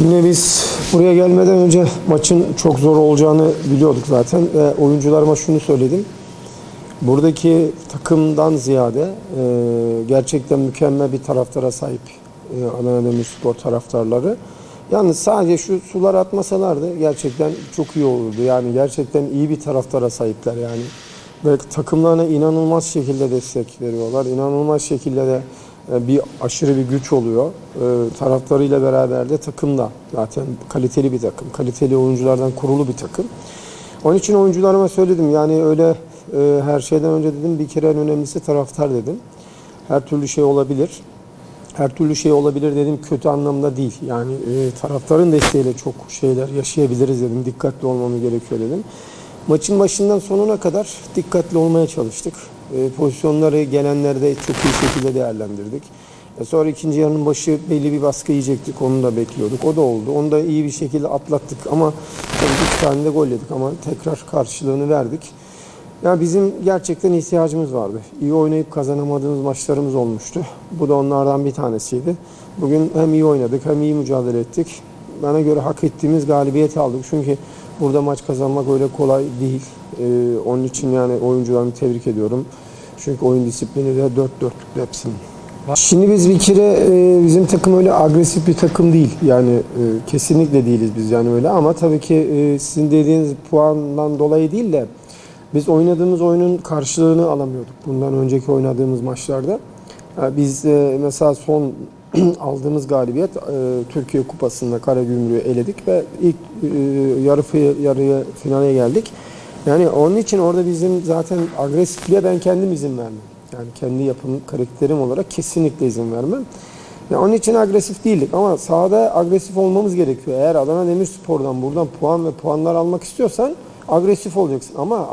Şimdi biz buraya gelmeden önce maçın çok zor olacağını biliyorduk zaten ve oyuncularıma şunu söyledim. Buradaki takımdan ziyade e, gerçekten mükemmel bir taraftara sahip e, Adana Demirspor taraftarları. Yalnız sadece şu sular atmasalardı gerçekten çok iyi olurdu. Yani gerçekten iyi bir taraftara sahipler yani. Ve takımlarına inanılmaz şekilde destek veriyorlar. İnanılmaz şekilde de bir aşırı bir güç oluyor. E, taraftarıyla beraber de takım da zaten kaliteli bir takım. Kaliteli oyunculardan kurulu bir takım. Onun için oyuncularıma söyledim yani öyle e, her şeyden önce dedim bir kere en önemlisi taraftar dedim. Her türlü şey olabilir. Her türlü şey olabilir dedim kötü anlamda değil. Yani e, taraftarın desteğiyle çok şeyler yaşayabiliriz dedim. Dikkatli olmamız gerekiyor dedim. Maçın başından sonuna kadar dikkatli olmaya çalıştık. E, pozisyonları gelenlerde çok iyi şekilde değerlendirdik. E, sonra ikinci yarının başı belli bir baskı yiyecektik. Onu da bekliyorduk. O da oldu. Onu da iyi bir şekilde atlattık ama tabii üç tane de gol yedik ama tekrar karşılığını verdik. Ya bizim gerçekten ihtiyacımız vardı. İyi oynayıp kazanamadığımız maçlarımız olmuştu. Bu da onlardan bir tanesiydi. Bugün hem iyi oynadık hem iyi mücadele ettik. Bana göre hak ettiğimiz galibiyeti aldık. Çünkü burada maç kazanmak öyle kolay değil. Ee, onun için yani oyuncularımı tebrik ediyorum. Çünkü oyun disiplini de dört dörtlük hepsinin. Şimdi biz bir kere e, bizim takım öyle agresif bir takım değil. Yani e, kesinlikle değiliz biz yani öyle ama tabii ki e, sizin dediğiniz puandan dolayı değil de biz oynadığımız oyunun karşılığını alamıyorduk bundan önceki oynadığımız maçlarda. Yani biz e, mesela son aldığımız galibiyet e, Türkiye Kupası'nda Karagümrük'ü eledik ve ilk e, yarı yarıya finale geldik. Yani onun için orada bizim zaten agresifliğe ben kendim izin vermem. Yani kendi yapım karakterim olarak kesinlikle izin vermem. Ya onun için agresif değildik ama sahada agresif olmamız gerekiyor. Eğer Adana Demirspor'dan buradan puan ve puanlar almak istiyorsan agresif olacaksın ama